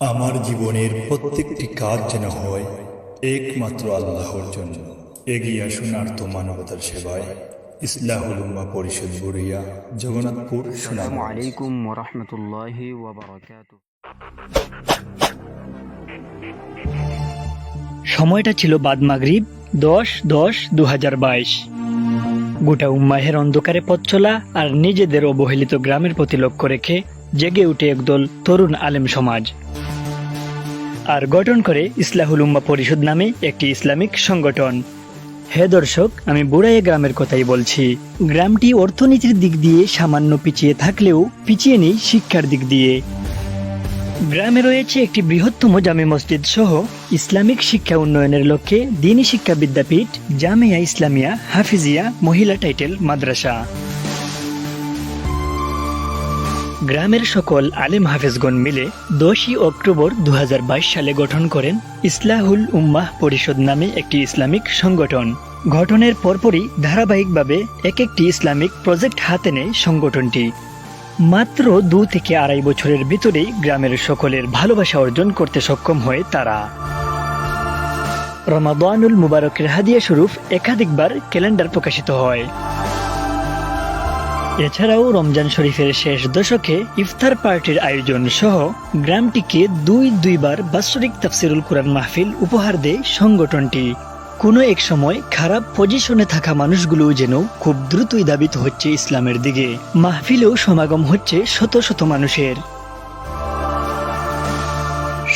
আমার জীবনের প্রত্যেকটি কাজ যেন হয় একমাত্র আল্লাহর জন্য। এগিয়ে আসুন আর্থ মানবতার সেবায়। ইসলাহুলুম্মা পরিষদ বড়িয়া জগন্নাথপুর সুনাম আলাইকুম ওরহমতুল্লাহি সময়টা ছিল বাদ মাগরিব দশ দশ দু গোটা উম্মাহের অন্ধকারে পথ চলা আর নিজেদের অবহেলিত গ্রামের প্রতি লক্ষ্য রেখে জেগে উঠে একদল তরুণ আলেম সমাজ। আর গঠন করে ইসলাহুল উম্মা পরিষদ নামে একটি ইসলামিক সংগঠন। হে দর্শক, আমি বুড়াইয়া গ্রামের কথাই বলছি। গ্রামটি অর্থনীতির দিক দিয়ে সামান্য পিছিয়ে থাকলেও পিছিয়ে নেই শিক্ষার দিক দিয়ে। গ্রামে রয়েছে একটি বৃহত্তম জামে মসজিদ সহ ইসলামিক শিক্ষা উন্নয়নের লক্ষ্যে দিনী শিক্ষা বিদ্যাপীঠ জামিয়া ইসলামিয়া হাফিজিয়া মহিলা টাইটেল মাদ্রাসা। গ্রামের সকল আলেম হাফেজগণ মিলে দশই অক্টোবর দু হাজার বাইশ সালে গঠন করেন ইসলাহুল উম্মাহ পরিষদ নামে একটি ইসলামিক সংগঠন। গঠনের পরপরই ধারাবাহিকভাবে এক একটি ইসলামিক প্রজেক্ট হাতে নেয় সংগঠনটি। মাত্র দু থেকে আড়াই বছরের ভিতরেই গ্রামের সকলের ভালোবাসা অর্জন করতে সক্ষম হয় তারা। রমাদানুল মুবারকের হাদিয়া স্বরূপ একাধিকবার ক্যালেন্ডার প্রকাশিত হয়। এছাড়াও রমজান শরীফের শেষ দশকে ইফতার পার্টির আয়োজন সহ গ্রামটিকে দুই দুইবার বাৎসরিক তাফসিরুল কোরআন মাহফিল উপহার দেয় সংগঠনটি। কোনো এক সময় খারাপ পজিশনে থাকা মানুষগুলো যেন খুব দ্রুতই দাবিত হচ্ছে ইসলামের দিকে। মাহফিলেও সমাগম হচ্ছে শত শত মানুষের।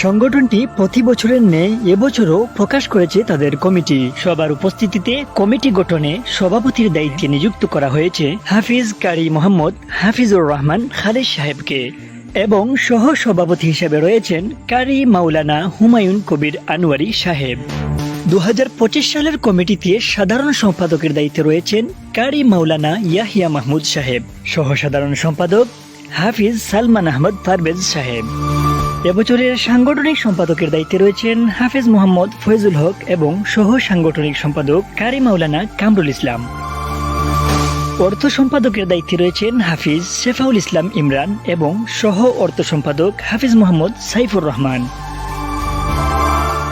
সংগঠনটি প্রতি বছরের ন্যায় এবছরও প্রকাশ করেছে তাদের কমিটি। সবার উপস্থিতিতে কমিটি গঠনে সভাপতির দায়িত্বে নিযুক্ত করা হয়েছে হাফিজ কারি মোহাম্মদ হাফিজুর রহমান খালেদ সাহেবকে এবং সহ সভাপতি হিসেবে রয়েছেন কারি মাওলানা হুমায়ুন কবির আনোয়ারি সাহেব। দু হাজার পঁচিশ সালের কমিটিতে সাধারণ সম্পাদকের দায়িত্বে রয়েছেন কারি মাওলানা ইয়াহিয়া মাহমুদ সাহেব সহ সাধারণ সম্পাদক হাফিজ সালমান আহমদ পারভেজ সাহেব। এবছরের সাংগঠনিক সম্পাদকের দায়িত্বে রয়েছেন হাফিজ মোহাম্মদ ফয়জুল হক এবং সহ সাংগঠনিক সম্পাদক কারি মাওলানা কামরুল ইসলাম। অর্থ সম্পাদকের দায়িত্বে রয়েছেন হাফিজ শেফাউল ইসলাম ইমরান এবং সহ অর্থ সম্পাদক হাফিজ মোহাম্মদ সাইফুর রহমান।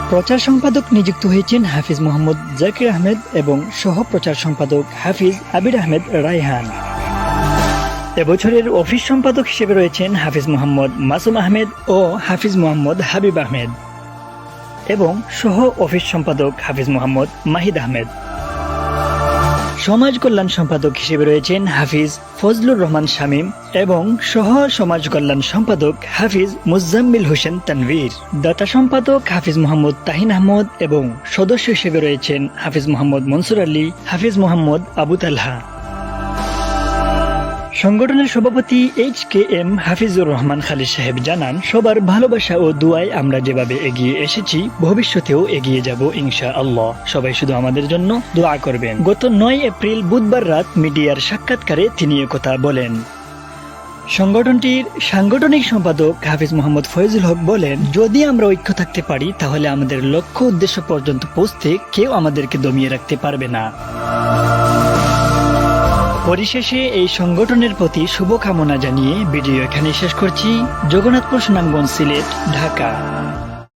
প্রচার সম্পাদক নিযুক্ত হয়েছেন হাফিজ মোহাম্মদ জাকির আহমেদ এবং সহ প্রচার সম্পাদক হাফিজ আবির আহমেদ রায়হান। এবছরের অফিস সম্পাদক হিসেবে রয়েছেন হাফিজ মোহাম্মদ মাসুম আহমেদ ও হাফিজ মোহাম্মদ হাবিব আহমেদ এবং সহ অফিস সম্পাদক হাফিজ মোহাম্মদ মাহিদ আহমেদ। সমাজ কল্যাণ সম্পাদক হিসেবে রয়েছেন হাফিজ ফজলুর রহমান শামীম এবং সহ সমাজ কল্যাণ সম্পাদক হাফিজ মুজাম্মিল হোসেন তানভীর। দাতা সম্পাদক হাফিজ মোহাম্মদ তাহিন আহমদ এবং সদস্য হিসেবে রয়েছেন হাফিজ মোহাম্মদ মনসুর আলী, হাফিজ মোহাম্মদ আবু তালহা। সংগঠনের সভাপতি H K M Hafizur Rahman Khalid সাহেব জানান, সবার ভালোবাসা ও দুয়ায় আমরা যেভাবে এগিয়ে এসেছি, ভবিষ্যতেও এগিয়ে যাব ইনশা আল্লাহ সবাই শুধু আমাদের জন্য দোয়া করবেন। গত নয় এপ্রিল বুধবার রাত মিডিয়ার সাক্ষাৎকারে তিনি কথা বলেন। সংগঠনটির সাংগঠনিক সম্পাদক হাফিজ মোহাম্মদ ফয়জুল হক বলেন, যদি আমরা ঐক্য থাকতে পারি, তাহলে আমাদের লক্ষ্য উদ্দেশ্য পর্যন্ত পৌঁছতে কেউ আমাদেরকে দমিয়ে রাখতে পারবে না। পরিশেষে এই সংগঠনের প্রতি শুভকামনা জানিয়ে ভিডিও এখানে শেষ করছি। জগন্নাথপুর সুনামগঞ্জ সিলেট ঢাকা।